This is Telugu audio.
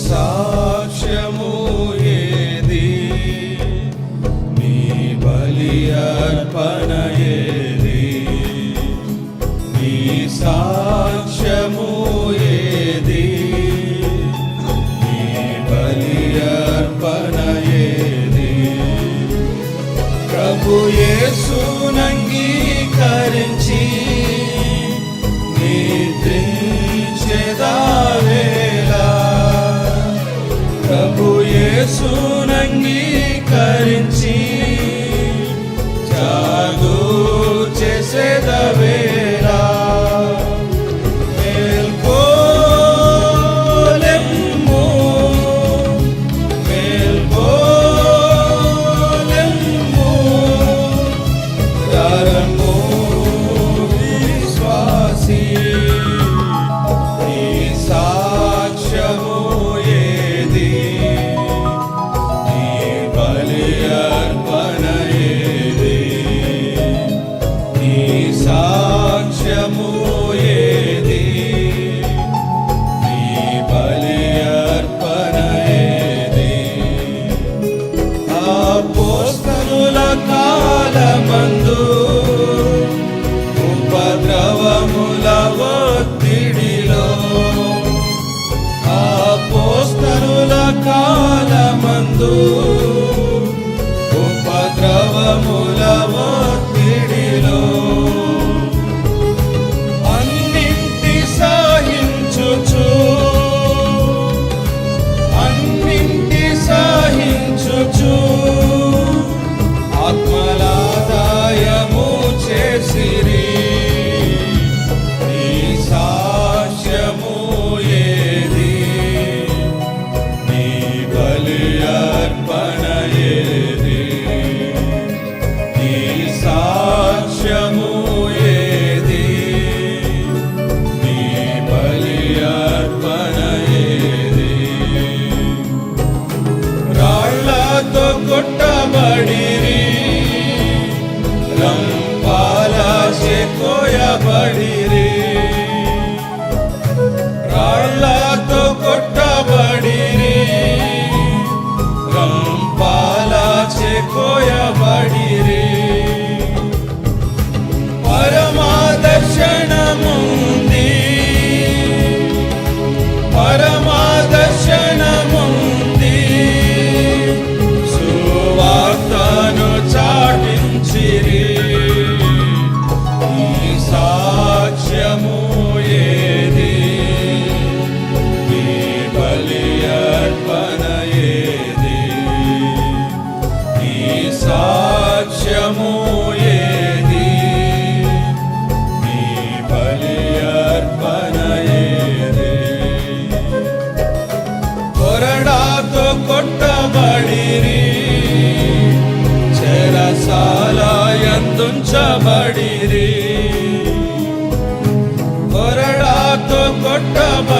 sorry. యేసునంగీకరించి అపోస్తలుల కాలమందు ఉపద్రవముల ఒత్తిడిలో. అపోస్తలుల కాలమందు படி Come on.